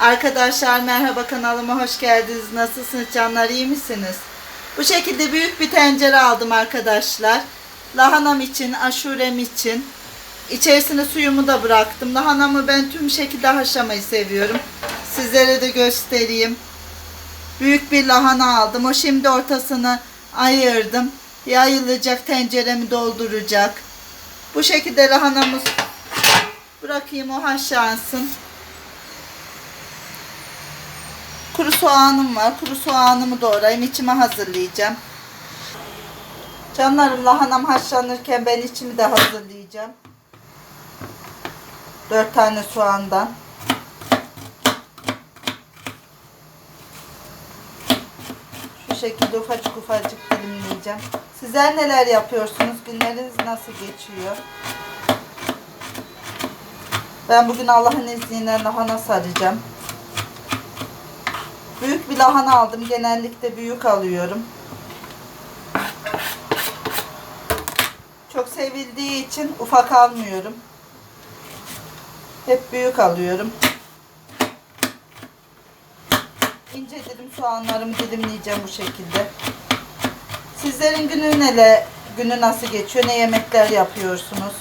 Arkadaşlar merhaba kanalıma hoş geldiniz. Nasılsınız canlar iyi misiniz? Bu şekilde büyük bir tencere aldım arkadaşlar. Lahanam için, aşurem için. İçerisine suyumu da bıraktım. Lahanamı ben tüm şekilde haşlamayı seviyorum. Sizlere de göstereyim. Büyük bir lahana aldım. O şimdi ortasını ayırdım. Yayılacak tenceremi dolduracak. Bu şekilde lahanamız bırakayım o haşlansın. Kuru soğanım var. Kuru soğanımı doğrayayım. içime hazırlayacağım. Canlarım lahanam haşlanırken ben içimi de hazırlayacağım. 4 tane soğandan. Şu şekilde ufacık ufacık dilimleyeceğim. Sizler neler yapıyorsunuz? Günleriniz nasıl geçiyor? Ben bugün Allah'ın izniyle lahana saracağım. Büyük bir lahana aldım. Genellikle büyük alıyorum. Çok sevildiği için ufak almıyorum. Hep büyük alıyorum. İnce dilim soğanlarımı dilimleyeceğim bu şekilde. Sizlerin günü nele, günü nasıl geçiyor? Ne yemekler yapıyorsunuz?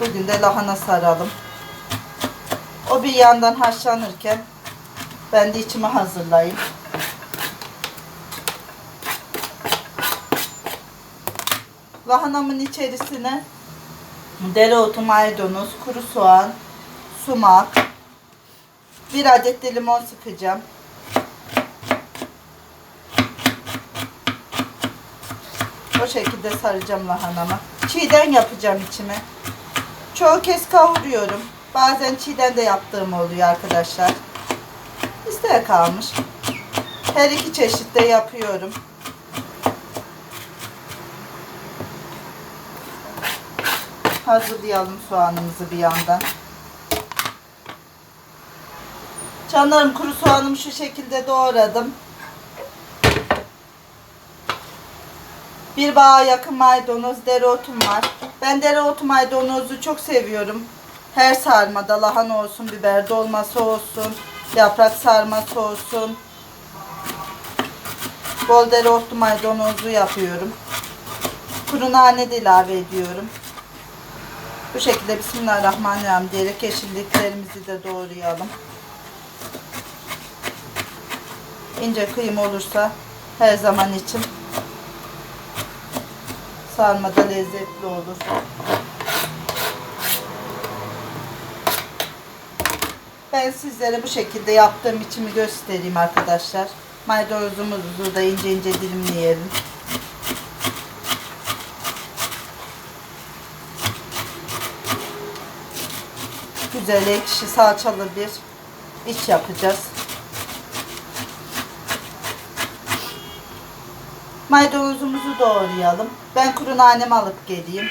Bugün de lahana saralım. O bir yandan haşlanırken ben de içimi hazırlayayım. Lahanamın içerisine dereotu, maydanoz, kuru soğan, sumak, bir adet de limon sıkacağım. O şekilde saracağım lahanamı. Çiğden yapacağım içime. Çoğu kez kavuruyorum. Bazen çiğden de yaptığım oluyor arkadaşlar. İsteğe kalmış. Her iki çeşitte yapıyorum. Hazırlayalım soğanımızı bir yandan. Canlarım kuru soğanımı şu şekilde doğradım. Bir bağa yakın maydanoz, dereotum var. Ben dereotu maydanozu çok seviyorum. Her sarmada lahana olsun, biber dolması olsun, yaprak sarması olsun. Bol dereotlu maydanozlu yapıyorum. Kuru nane de ilave ediyorum. Bu şekilde Bismillahirrahmanirrahim diyerek yeşilliklerimizi de doğrayalım. İnce kıyım olursa her zaman için sarmada lezzetli olur. Ben sizlere bu şekilde yaptığım içimi göstereyim arkadaşlar. Maydanozumuzu da ince ince dilimleyelim. Güzel ekşi salçalı bir iç yapacağız. Maydanozumuzu doğrayalım. Ben kuru nanemi alıp geleyim.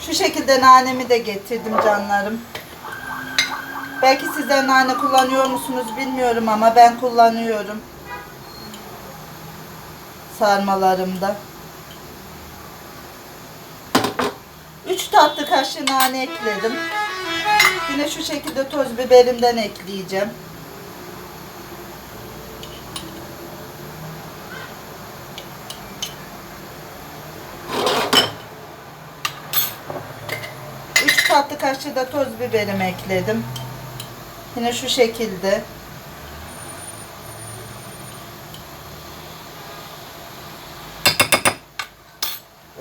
Şu şekilde nanemi de getirdim canlarım. Belki sizler nane kullanıyor musunuz bilmiyorum ama ben kullanıyorum. Sarmalarımda. 3 tatlı kaşığı nane ekledim. Yine şu şekilde toz biberimden ekleyeceğim. Üç tatlı kaşığı da toz biberimi ekledim. Yine şu şekilde.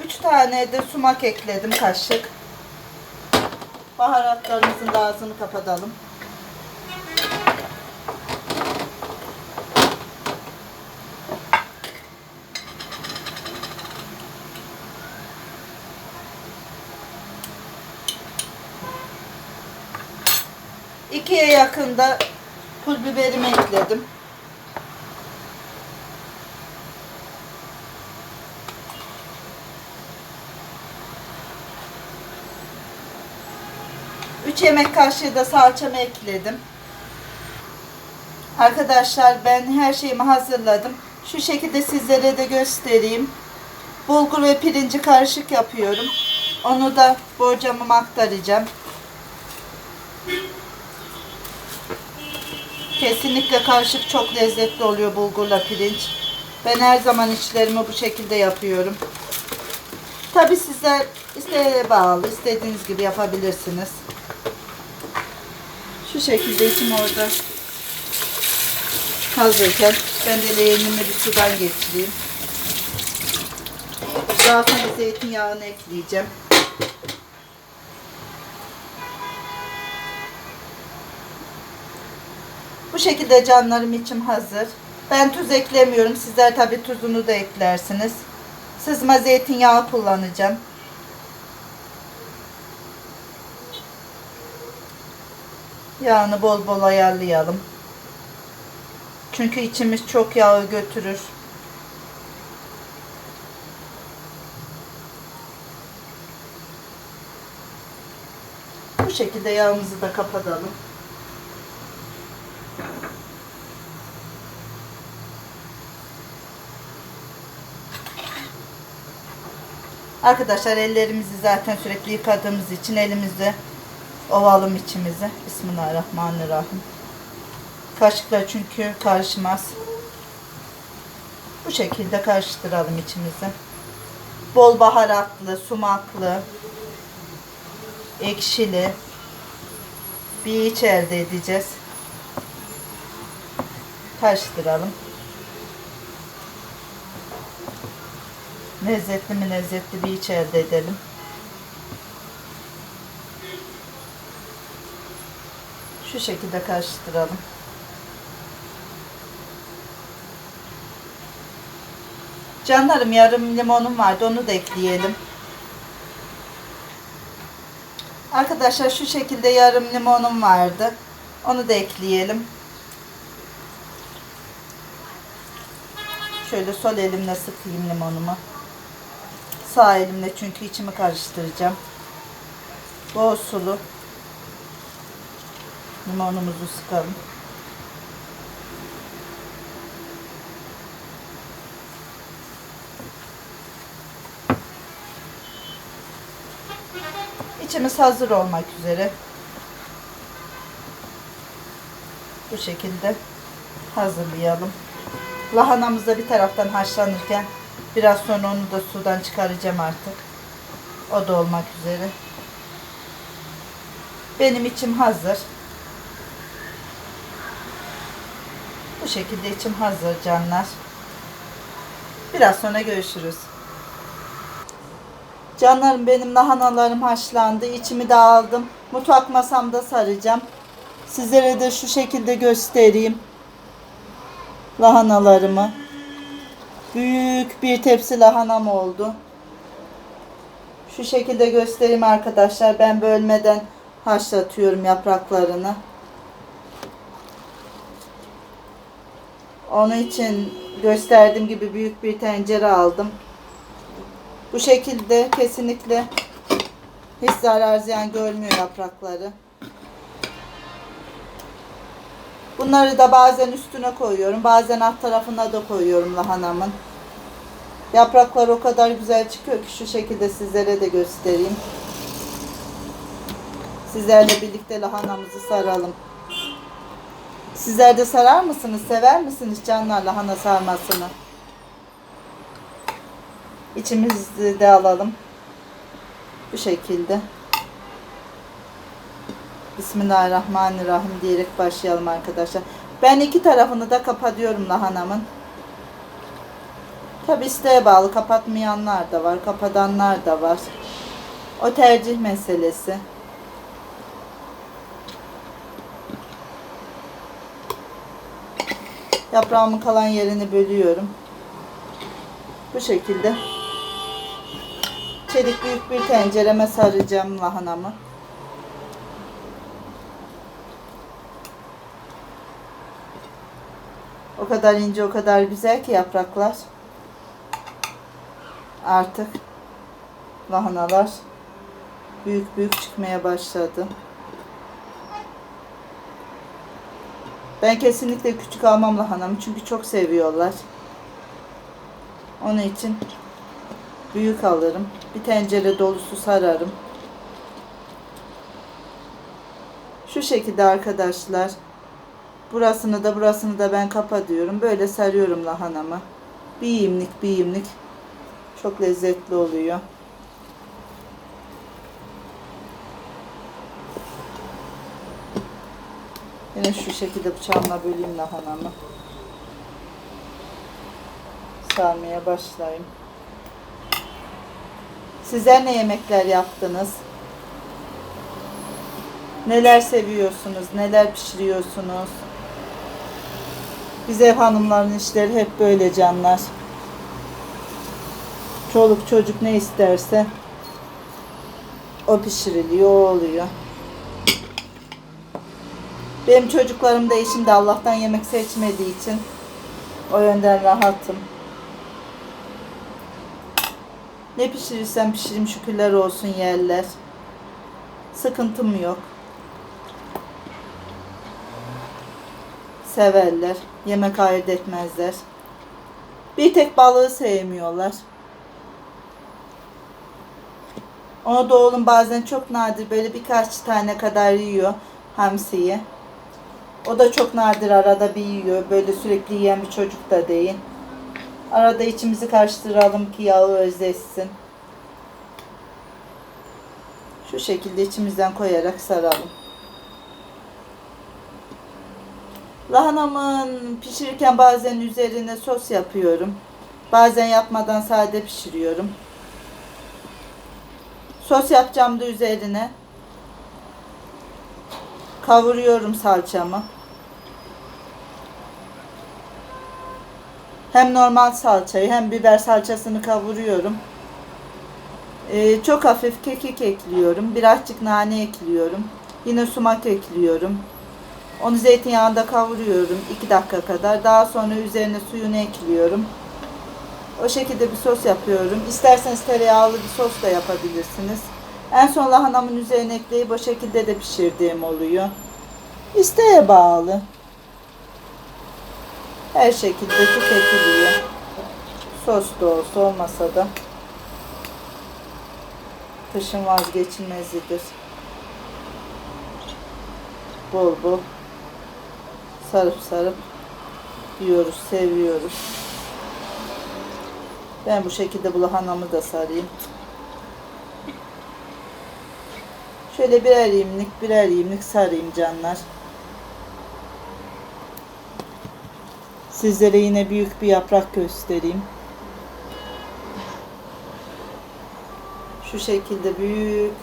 Üç tane de sumak ekledim kaşık. Baharatlarımızın ağzını kapatalım. İkiye yakında pul biberimi ekledim. Üç yemek kaşığı da salçamı ekledim. Arkadaşlar ben her şeyimi hazırladım. Şu şekilde sizlere de göstereyim. Bulgur ve pirinci karışık yapıyorum. Onu da borcamıma aktaracağım. Kesinlikle karışık çok lezzetli oluyor bulgurla pirinç. Ben her zaman işlerimi bu şekilde yapıyorum. Tabi sizler isteğe bağlı, istediğiniz gibi yapabilirsiniz. Şu şekilde içim orada hazırken ben de leğenimi bir sudan geçireyim. Daha sonra zeytinyağını ekleyeceğim. Bu şekilde canlarım içim hazır. Ben tuz eklemiyorum. Sizler tabi tuzunu da eklersiniz. Sızma zeytinyağı kullanacağım. Yağını bol bol ayarlayalım. Çünkü içimiz çok yağı götürür. Bu şekilde yağımızı da kapatalım. Arkadaşlar ellerimizi zaten sürekli yıkadığımız için elimizde ovalım içimizi. Bismillahirrahmanirrahim. Kaşıklar çünkü karışmaz. Bu şekilde karıştıralım içimizi. Bol baharatlı, sumaklı, ekşili bir iç elde edeceğiz. Karıştıralım. Lezzetli mi lezzetli bir iç elde edelim. Şu şekilde karıştıralım. Canlarım yarım limonum vardı onu da ekleyelim. Arkadaşlar şu şekilde yarım limonum vardı. Onu da ekleyelim. Şöyle sol elimle sıkayım limonumu. Sağ elimle çünkü içimi karıştıracağım. Bol sulu. Limonumuzu sıkalım. İçimiz hazır olmak üzere. Bu şekilde hazırlayalım. Lahanamız da bir taraftan haşlanırken biraz sonra onu da sudan çıkaracağım artık. O da olmak üzere. Benim içim hazır. Bu şekilde içim hazır canlar. Biraz sonra görüşürüz. Canlarım benim lahanalarım haşlandı. İçimi de aldım. Mutfak masamda saracağım. Sizlere de şu şekilde göstereyim. Lahanalarımı. Büyük bir tepsi lahanam oldu. Şu şekilde göstereyim arkadaşlar. Ben bölmeden haşlatıyorum yapraklarını. Onun için gösterdiğim gibi büyük bir tencere aldım. Bu şekilde kesinlikle hiç zarar ziyan görmüyor yaprakları. Bunları da bazen üstüne koyuyorum. Bazen alt tarafına da koyuyorum lahanamın. Yapraklar o kadar güzel çıkıyor ki şu şekilde sizlere de göstereyim. Sizlerle birlikte lahanamızı saralım. Sizler de sarar mısınız? Sever misiniz canlar lahana sarmasını? İçimizi de alalım. Bu şekilde. Bismillahirrahmanirrahim diyerek başlayalım arkadaşlar. Ben iki tarafını da kapatıyorum lahanamın. Tabi isteğe bağlı kapatmayanlar da var, kapatanlar da var. O tercih meselesi. Yaprağımın kalan yerini bölüyorum. Bu şekilde. Çelik büyük bir tencereme saracağım lahanamı. O kadar ince, o kadar güzel ki yapraklar. Artık lahanalar büyük büyük çıkmaya başladı. Ben kesinlikle küçük almam lahanamı çünkü çok seviyorlar. Onun için Büyük alırım. Bir tencere dolusu sararım. Şu şekilde arkadaşlar. Burasını da burasını da ben kapatıyorum. Böyle sarıyorum lahanamı. Bir yiyimlik bir yiyimlik. Çok lezzetli oluyor. Yine şu şekilde bıçağımla böleyim lahanamı. Sarmaya başlayayım. Sizler ne yemekler yaptınız? Neler seviyorsunuz? Neler pişiriyorsunuz? Biz ev hanımların işleri hep böyle canlar. Çoluk çocuk ne isterse o pişiriliyor, o oluyor. Benim çocuklarım da eşim de Allah'tan yemek seçmediği için o yönden rahatım. Ne pişirirsem pişirim şükürler olsun yerler. Sıkıntım yok. Severler. Yemek ayırt etmezler. Bir tek balığı sevmiyorlar. Onu da oğlum bazen çok nadir böyle birkaç tane kadar yiyor hamsiyi. O da çok nadir arada bir yiyor. Böyle sürekli yiyen bir çocuk da değil. Arada içimizi karıştıralım ki yağı özleşsin. Şu şekilde içimizden koyarak saralım. Lahanamın pişirirken bazen üzerine sos yapıyorum. Bazen yapmadan sade pişiriyorum. Sos yapacağım da üzerine kavuruyorum salçamı. Hem normal salçayı hem biber salçasını kavuruyorum. Ee, çok hafif kekik ekliyorum. Birazcık nane ekliyorum. Yine sumak ekliyorum. Onu zeytinyağında kavuruyorum 2 dakika kadar. Daha sonra üzerine suyunu ekliyorum. O şekilde bir sos yapıyorum. İsterseniz tereyağlı bir sos da yapabilirsiniz. En son lahanamın üzerine ekleyip o şekilde de pişirdiğim oluyor. İsteğe bağlı. Her şekilde tüketiliyor. Sos da olsa olmasa da. Kışın vazgeçilmezidir. Bol bol sarıp sarıp yiyoruz, seviyoruz. Ben bu şekilde bu lahanamı da sarayım. Şöyle birer yemlik birer yemlik sarayım canlar. Sizlere yine büyük bir yaprak göstereyim. Şu şekilde büyük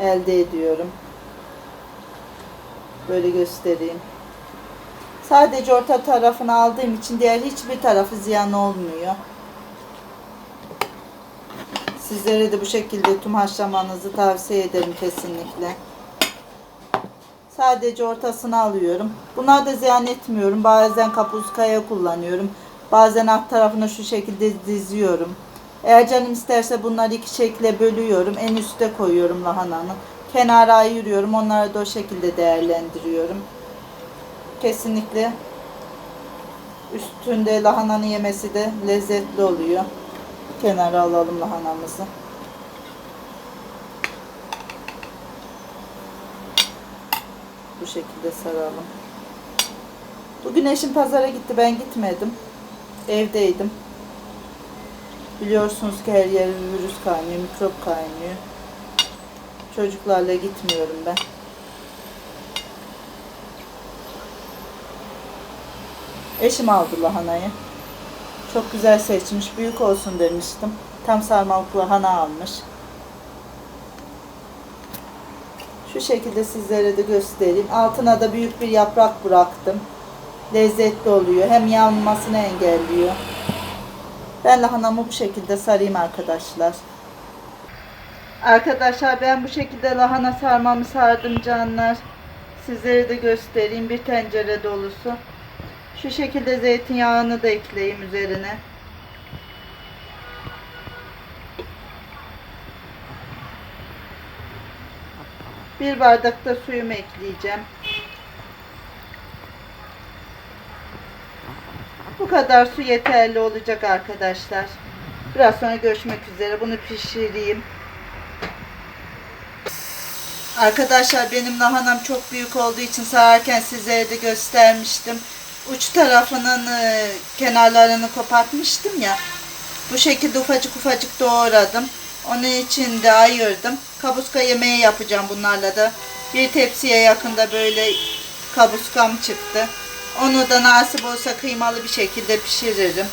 elde ediyorum. Böyle göstereyim. Sadece orta tarafını aldığım için diğer hiçbir tarafı ziyan olmuyor. Sizlere de bu şekilde tüm haşlamanızı tavsiye ederim kesinlikle. Sadece ortasını alıyorum. Bunları da ziyan etmiyorum. Bazen kapuskaya kullanıyorum. Bazen alt tarafını şu şekilde diziyorum. Eğer canım isterse bunları iki şekle bölüyorum. En üste koyuyorum lahananı. Kenara ayırıyorum. Onları da o şekilde değerlendiriyorum. Kesinlikle üstünde lahananın yemesi de lezzetli oluyor. Kenara alalım lahanamızı. Bu şekilde saralım. Bugün eşim pazara gitti. Ben gitmedim. Evdeydim. Biliyorsunuz ki her yer virüs kaynıyor, mikrop kaynıyor. Çocuklarla gitmiyorum ben. Eşim aldı lahanayı. Çok güzel seçmiş. Büyük olsun demiştim. Tam sarmalık lahana almış. Şu şekilde sizlere de göstereyim. Altına da büyük bir yaprak bıraktım. Lezzetli oluyor. Hem yanmasını engelliyor. Ben lahanamı bu şekilde sarayım arkadaşlar. Arkadaşlar ben bu şekilde lahana sarmamı sardım canlar. Sizlere de göstereyim. Bir tencere dolusu. Şu şekilde zeytinyağını da ekleyeyim üzerine. Bir bardak da suyumu ekleyeceğim. Bu kadar su yeterli olacak arkadaşlar. Biraz sonra görüşmek üzere. Bunu pişireyim. Arkadaşlar benim lahanam çok büyük olduğu için sararken sizlere de göstermiştim. Uç tarafının e, kenarlarını kopartmıştım ya. Bu şekilde ufacık ufacık doğradım. Onun için de ayırdım. Kabuska yemeği yapacağım bunlarla da. Bir tepsiye yakında böyle kabuskam çıktı. Onu da nasip olsa kıymalı bir şekilde pişiririm.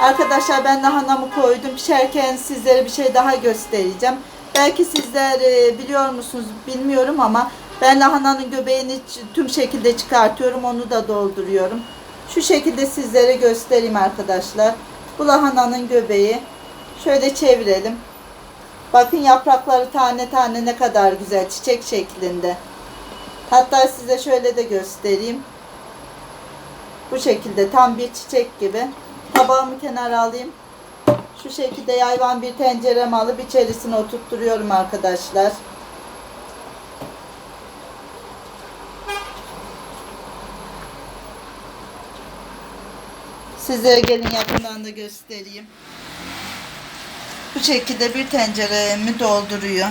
Arkadaşlar ben lahanamı koydum. Pişerken sizlere bir şey daha göstereceğim. Belki sizler e, biliyor musunuz bilmiyorum ama ben lahananın göbeğini tüm şekilde çıkartıyorum. Onu da dolduruyorum. Şu şekilde sizlere göstereyim arkadaşlar. Bu lahananın göbeği. Şöyle çevirelim. Bakın yaprakları tane tane ne kadar güzel çiçek şeklinde. Hatta size şöyle de göstereyim. Bu şekilde tam bir çiçek gibi. Tabağımı kenara alayım. Şu şekilde yayvan bir tencerem alıp içerisine oturtturuyorum arkadaşlar. Size gelin yakından da göstereyim. Bu şekilde bir tenceremi dolduruyor.